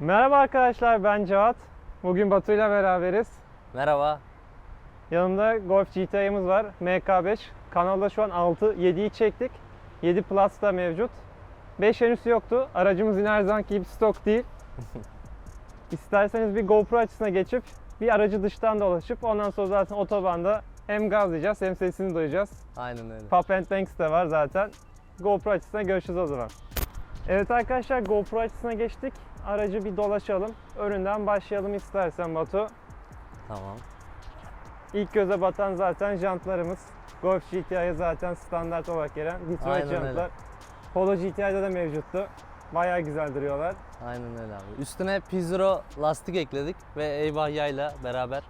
Merhaba arkadaşlar ben Cevat. Bugün Batu ile beraberiz. Merhaba. Yanımda Golf GTI'miz var. MK5. Kanalda şu an 6, 7'yi çektik. 7 Plus da mevcut. 5 henüz yoktu. Aracımız yine her zamanki gibi stok değil. İsterseniz bir GoPro açısına geçip bir aracı dıştan dolaşıp ondan sonra zaten otobanda hem gazlayacağız hem sesini duyacağız. Aynen öyle. Pop and Banks de var zaten. GoPro açısına görüşürüz o zaman. Evet arkadaşlar GoPro açısına geçtik. Aracı bir dolaşalım. Önünden başlayalım istersen Batu. Tamam. İlk göze batan zaten jantlarımız. Golf GTI'ye zaten standart olarak gelen Detroit Aynen öyle. jantlar. Polo GTI'de de mevcuttu. Bayağı güzel duruyorlar. Aynen öyle abi. Üstüne Pizro lastik ekledik ve Eyvah yayla beraber.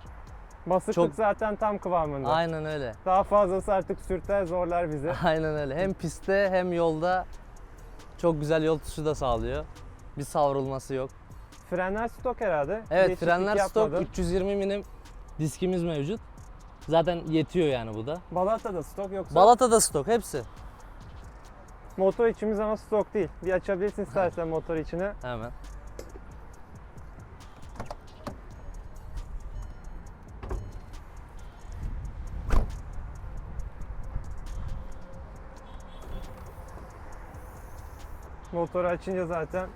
Basıklık Çok- zaten tam kıvamında. Aynen öyle. Daha fazlası artık sürter zorlar bizi. Aynen öyle. Hem pistte hem yolda çok güzel yol tutuşu da sağlıyor. Bir savrulması yok. Frenler stok herhalde. Evet Değişiklik frenler stok yapmadın. 320 milim diskimiz mevcut. Zaten yetiyor yani bu da. Balata da stok yoksa Balata da stok hepsi. motor içimiz ama stok değil. Bir açabilirsin istersen motor içini. Hemen. Motoru açınca zaten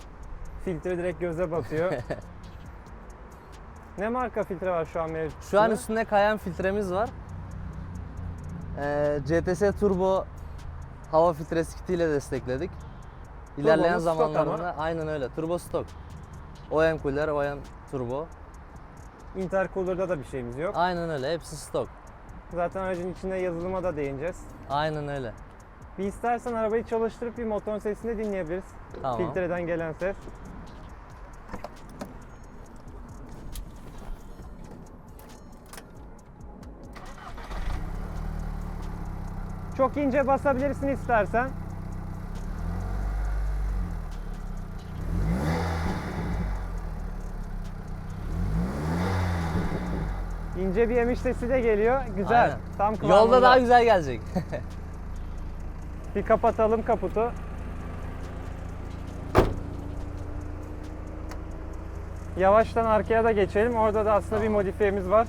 filtre direkt göze batıyor. ne marka filtre var şu an mevcut? Şu an üstünde kayan filtremiz var. Ee, CTS Turbo hava filtresi kitiyle destekledik. İlerleyen Turbomuz stok zamanlarında aynen öyle. Turbo stok. OM cooler, OM turbo. Intercooler'da da bir şeyimiz yok. Aynen öyle. Hepsi stok. Zaten aracın içinde yazılıma da değineceğiz. Aynen öyle. Bir istersen arabayı çalıştırıp bir motorun sesini de dinleyebiliriz. Tamam. Filtreden gelen ses. Çok ince basabilirsin istersen. İnce bir emiş sesi de geliyor. Güzel. Aynen. Tam kıvamında. Yolda daha güzel gelecek. Bir kapatalım kaputu. Yavaştan arkaya da geçelim. Orada da aslında bir modifiyemiz var.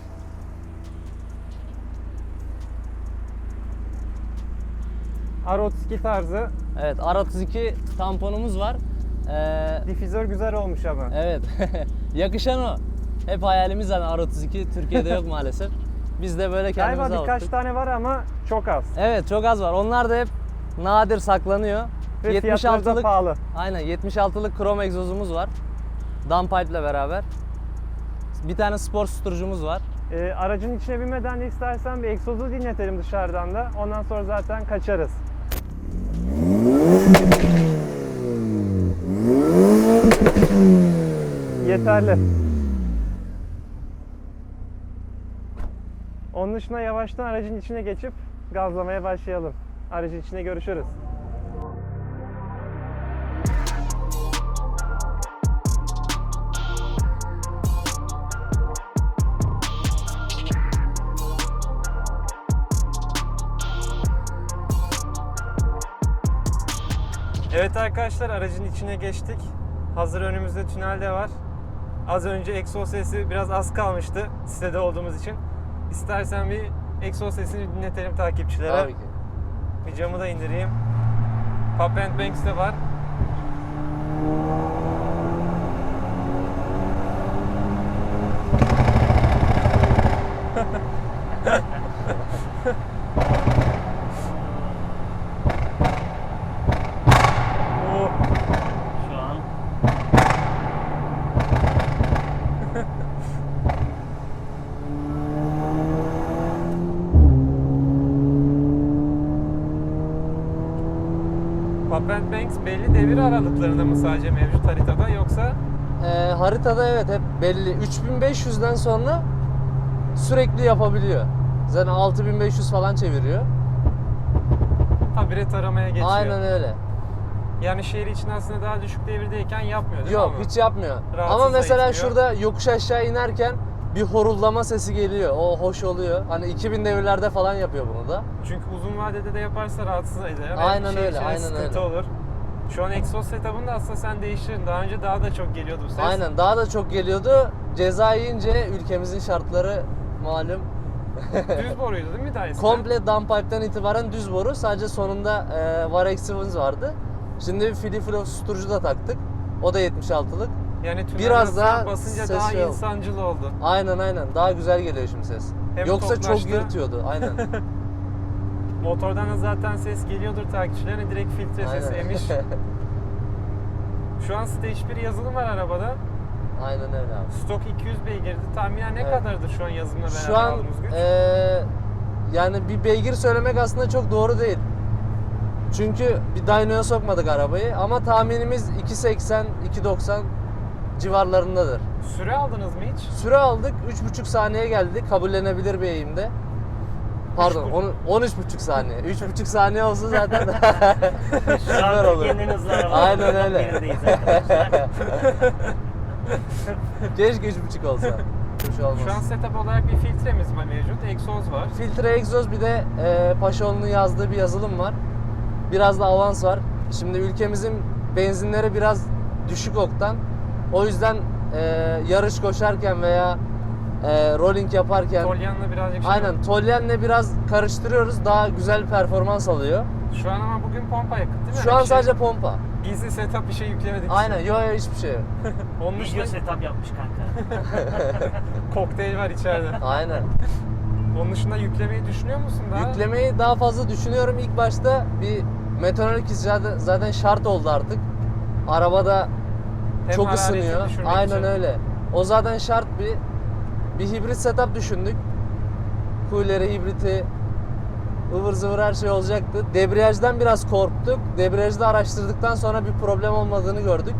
R32 tarzı. evet, R32 tamponumuz var. Ee, Difüzör güzel olmuş ama. evet. Yakışan o. Hep hayalimiz hani R32 Türkiye'de yok maalesef. Biz de böyle kendimize Galiba birkaç baktık. tane var ama çok az. Evet, çok az var. Onlar da hep nadir saklanıyor. Ve fiyatları da 76'lık pahalı. Aynen 76'lık krom egzozumuz var. Downpipe ile beraber. Bir tane spor susturucumuz var. Ee, aracın içine binmeden de istersen bir egzozu dinletelim dışarıdan da. Ondan sonra zaten kaçarız. Yeterli. Onun dışında yavaştan aracın içine geçip gazlamaya başlayalım. Aracın içinde görüşürüz. Evet arkadaşlar aracın içine geçtik. Hazır önümüzde tünel de var. Az önce egzoz sesi biraz az kalmıştı sitede olduğumuz için. İstersen bir egzoz sesini dinletelim takipçilere. Tabii ki. Bir camı da indireyim. And Banks de var. Oo, Şu an And Banks belli devir aralıklarında mı sadece mevcut haritada yoksa Ee, haritada evet hep belli. 3500'den sonra sürekli yapabiliyor. Zaten 6500 falan çeviriyor. habire taramaya geçiyor? Aynen öyle. Yani şehir için aslında daha düşük devirdeyken yapmıyor değil Yok mi? ama? hiç yapmıyor. Rahatsız Ama mesela da etmiyor. şurada yokuş aşağı inerken bir horullama sesi geliyor. O hoş oluyor. Hani 2000 devirlerde falan yapıyor bunu da. Çünkü uzun vadede de yaparsa rahatsız eder. Aynen şehir öyle, aynen sıkıntı öyle. olur. Şu an egzoz setup'ını da aslında sen değiştirdin. Daha önce daha da çok geliyordu bu ses. Aynen daha da çok geliyordu. Ceza yiyince ülkemizin şartları malum. Düz boruydu değil mi eskiden? Komple downpipe'den itibaren düz boru. Sadece sonunda e, var eksimiz vardı. Şimdi bir fili flow susturucu da taktık. O da 76'lık. Yani tünel Biraz daha basınca ses daha şey oldu. insancıl oldu. Aynen aynen. Daha güzel geliyor şimdi ses. Hem Yoksa toplaştı. çok yırtıyordu. Aynen. Motordan da zaten ses geliyordur takipçilerine direkt filtre sesi aynen. emiş. Şu an Stage 1 yazılım var arabada. aynen öyle abi. Stok 200 beygirdi. Tahminen ne Evet. kadardır şu an yazılımla beraber Şu an aldığımız güç? eee, yani bir beygir söylemek aslında çok doğru değil. Çünkü bir dyno'ya sokmadık arabayı ama tahminimiz 2.80 2.90 civarlarındadır. Süre aldınız mı hiç? Süre aldık 3.5 saniye geldi kabullenebilir bir eğimde. Pardon on- 13.5 saniye. 3.5 saniye olsa zaten Şu süper olur. Araba. Aynen öyle. Yerindeyiz arkadaşlar. Keşke 3.5 olsa. Bir şey olmaz. Şu an setup olarak bir filtremiz var mevcut. Egzoz var. Filtre egzoz bir de e, Paşaoğlu'nun yazdığı bir yazılım var. Biraz da avans var. Şimdi ülkemizin benzinleri biraz düşük oktan. O yüzden e, yarış koşarken veya e, rolling yaparken Tolyan'la birazcık şey aynen tolyenle biraz karıştırıyoruz. Daha güzel performans alıyor. Şu an ama bugün pompa yakıt değil mi? Şu an Bir şey- sadece pompa. Gizli setup bir şey yüklemedik. Aynen yo yo hiçbir şey yok. Onun Video dışında setup yapmış kanka. kokteyl var içeride. Aynen. Onun dışında yüklemeyi düşünüyor musun daha? Yüklemeyi daha fazla düşünüyorum. İlk başta bir metonik zaten, zaten şart oldu artık. Arabada Hem çok harareti ısınıyor. düşürmek Aynen için. öyle. O zaten şart bir bir hibrit setup düşündük. Kuyuları, hibriti, ıvır zıvır her şey olacaktı. Debriyajdan biraz korktuk. Debriyajda araştırdıktan sonra bir problem olmadığını gördük.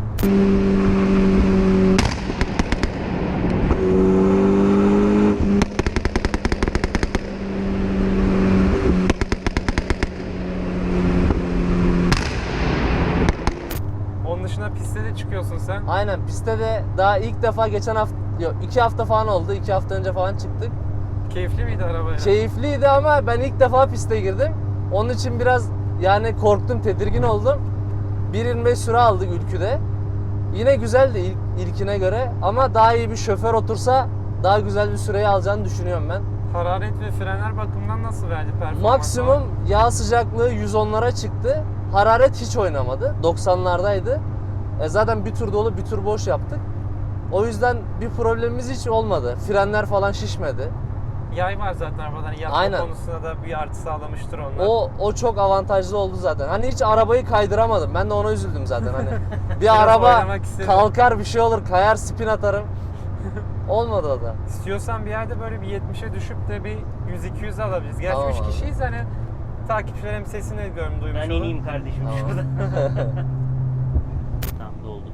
Onun dışında piste de çıkıyorsun sen. Aynen pistte de daha ilk defa geçen hafta yok iki hafta falan oldu. iki hafta önce falan çıktık. Keyifli miydi araba ya? Keyifliydi ama ben ilk defa piste girdim. Onun için biraz yani korktum, tedirgin oldum. 1.25 süre aldık ülküde. Yine güzeldi ilk, ilkine göre ama daha iyi bir şoför otursa daha güzel bir süreyi alacağını düşünüyorum ben. Hararet ve frenler bakımından nasıl verdi performans? Maksimum yağ sıcaklığı 110'lara çıktı. Hararet hiç oynamadı. 90'lardaydı. E zaten bir tur dolu bir tur boş yaptık. O yüzden bir problemimiz hiç olmadı. Frenler falan şişmedi. Yay var zaten arabadan. Yatma Aynen. konusunda da bir artı sağlamıştır onlar. O o çok avantajlı oldu zaten. Hani hiç arabayı kaydıramadım. Ben de ona üzüldüm zaten hani. Bir araba kalkar bir şey olur, kayar spin atarım. Olmadı o da. İstiyorsan bir yerde böyle bir 70'e düşüp de bir 100-200 alabiliriz. Gerçi Tamam 3 abi. kişiyiz hani takipçilerim sesini diyorum duymuş Ben olur. ineyim kardeşim Tamam. şurada. tamam doldu.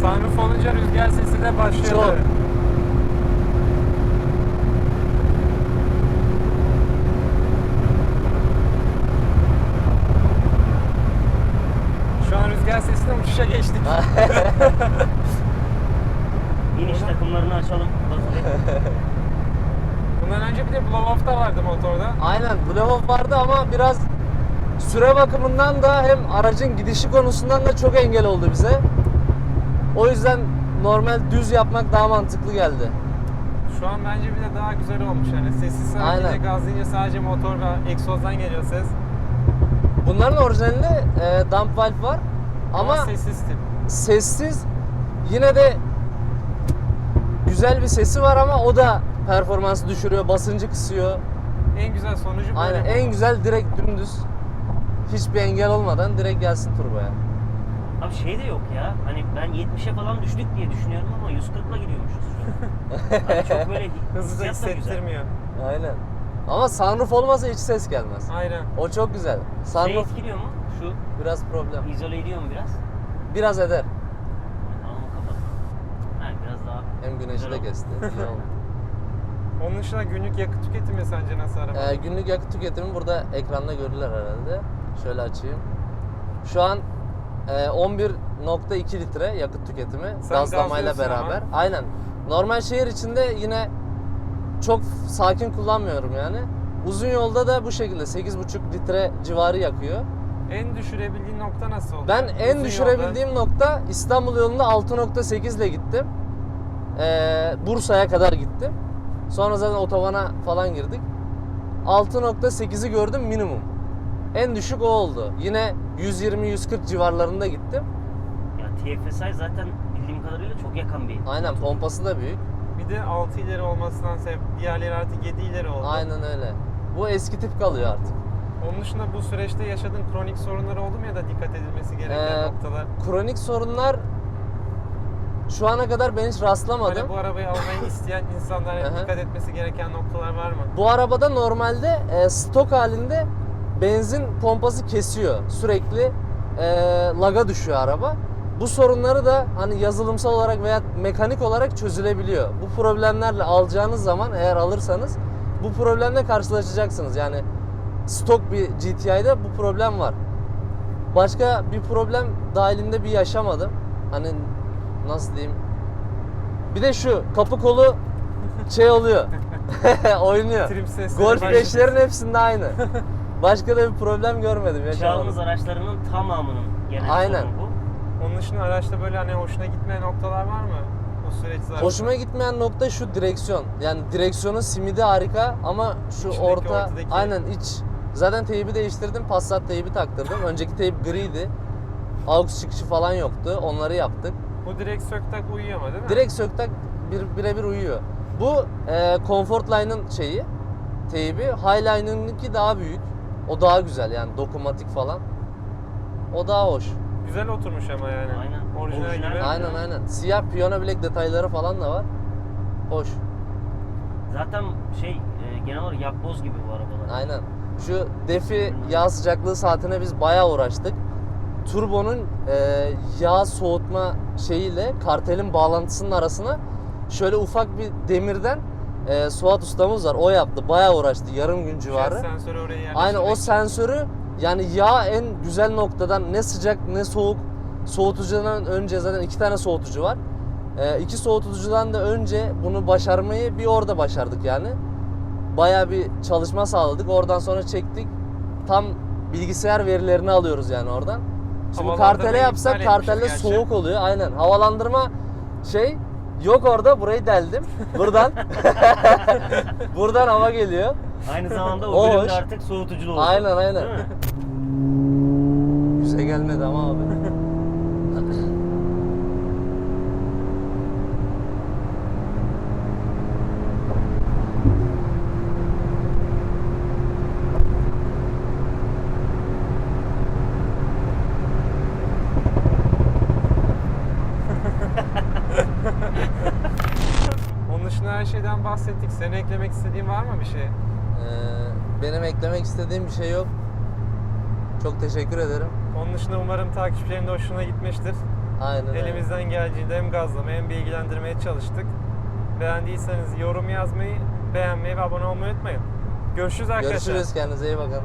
Sunroof olunca rüzgar sesi tabii. Şu an rüzgar sesinden uçuşa geçtik. İniş takımlarını açalım. Bundan önce bir de blow off da vardı motorda. Aynen blow vardı ama biraz süre bakımından da hem aracın gidişi konusundan da çok engel oldu bize. O yüzden normal düz yapmak daha mantıklı geldi. Şu an bence bir de daha güzel olmuş yani. Sesi sadece Aynen. gazlayınca sadece motor ve egzozdan geliyor ses. Bunların orijinalinde e, dump valve var Ama, ama sessiz tip. sessiz yine de güzel bir sesi var ama o da performansı düşürüyor, basıncı kısıyor. En güzel sonucu böyle. Aynen en güzel direkt dümdüz. Hiçbir engel olmadan direkt gelsin turboya. Abi şey de yok ya. Hani ben 70'e falan düştük diye düşünüyorum ama 140'la gidiyormuşuz şu an. Hani çok böyle Hızlı da hissiyat da güzel. hissettirmiyor. Aynen. Ama sunroof olmasa hiç ses gelmez. Aynen. O çok güzel. Şey Sunroof etkiliyor mu? Şu biraz problem. izole ediyor mu biraz? Biraz eder. Tamam kapat. Ha biraz daha Hem güneşi Güzel de oldu. kesti. İyi oldu. Onun dışında günlük yakıt tüketimi sence nasıl araba? Ee, günlük yakıt tüketimi burada ekranda görürler herhalde. Şöyle açayım. Şu an 11.2 litre yakıt tüketimi Sen gazlamayla gazlıyorsun beraber. ama. Aynen. Normal şehir içinde yine çok sakin kullanmıyorum yani. Uzun yolda da bu şekilde 8.5 litre civarı yakıyor. En düşürebildiğin nokta nasıl oldu? Ben en Uzun düşürebildiğim nokta İstanbul yolunda 6.8 ile gittim. Ee, Bursa'ya kadar gittim. Sonra zaten otobana falan girdik. 6.8'i gördüm minimum. En düşük o oldu. Yine 120-140 civarlarında gittim. Ya TFSI zaten bildiğim kadarıyla çok yakan bir. Aynen pompası da büyük. Bir de 6 ileri olmasından sebep diğerleri artık 7 ileri oldu. Aynen öyle. Bu eski tip kalıyor artık. Onun dışında bu süreçte yaşadığın kronik sorunlar oldu mu ya da dikkat edilmesi gereken Ee, noktalar? Kronik sorunlar şu ana kadar ben hiç rastlamadım. Böyle bu arabayı almayı isteyen insanlara dikkat etmesi gereken noktalar var mı? Bu arabada normalde e, stok halinde benzin pompası kesiyor. Sürekli e, laga düşüyor araba. Bu sorunları da hani yazılımsal olarak veya mekanik olarak çözülebiliyor. Bu problemlerle alacağınız zaman eğer alırsanız bu problemle karşılaşacaksınız. Yani stok bir GTI'de bu problem var. Başka bir problem dahilinde bir yaşamadım. Hani nasıl diyeyim? Bir de şu kapı kolu şey oluyor. Oynuyor. Golf başladı. 5'lerin hepsinde aynı. Başka da bir problem görmedim. Çağımız Yaşamadım. araçlarının tamamının genel Aynen. sorunu bu. Onun dışında araçta böyle hani hoşuna gitmeyen noktalar var mı? Bu süreç zarfında. Hoşuma gitmeyen nokta şu direksiyon. Yani direksiyonun simidi harika ama şu İçindeki, orta ortadaki- aynen iç. Zaten teybi değiştirdim. Passat teybi taktırdım. Önceki teyp griydi. AUX çıkışı falan yoktu. Onları yaptık. Bu direkt sök tak uyuyor ama değil mi? Direkt söktak bir, birebir uyuyor. Bu e, Comfortline'ın şeyi, teybi. Highline'ınki daha büyük. O daha güzel yani dokunmatik falan. O daha hoş. Güzel oturmuş ama yani. Aynen. Orijinal, Orijinal. gibi. Aynen aynen. Siyah piyano bilek detayları falan da var. Hoş. Zaten şey e, genel olarak yapboz gibi bu arabalar. Aynen. Şu defi yağ sıcaklığı saatine biz bayağı uğraştık. Turbonun e, yağ soğutma şeyiyle kartelin bağlantısının arasına şöyle ufak bir demirden e, Suat ustamız var. O yaptı. Bayağı uğraştı. Yarım gün civarı. Jet sensörü oraya yerleştirmek. Aynen o sensörü yani yağ en güzel noktadan ne sıcak ne soğuk soğutucudan önce zaten iki tane soğutucu var. Ee, iki soğutucudan da önce bunu başarmayı bir orada başardık yani. Baya bir çalışma sağladık. Oradan sonra çektik. Tam bilgisayar verilerini alıyoruz yani oradan. Şimdi kartele yapsak kartelle soğuk oluyor. Aynen. Havalandırma şey yok orada burayı deldim. Buradan buradan hava geliyor. Aynı zamanda O o bölümde hoş. artık soğutuculu oldu. Aynen, aynen. Yüze gelmedi ama abi. Onun dışında her şeyden bahsettik. Senin eklemek istediğin var mı bir şey? Ee, benim eklemek istediğim bir şey yok. Çok teşekkür ederim. Onun dışında umarım takipçilerin de hoşuna gitmiştir. Aynen. Elimizden geldiğinde hem gazlamaya hem bilgilendirmeye çalıştık. Beğendiyseniz yorum yazmayı, beğenmeyi ve abone olmayı unutmayın. Görüşürüz arkadaşlar. Görüşürüz. Kendinize iyi bakın.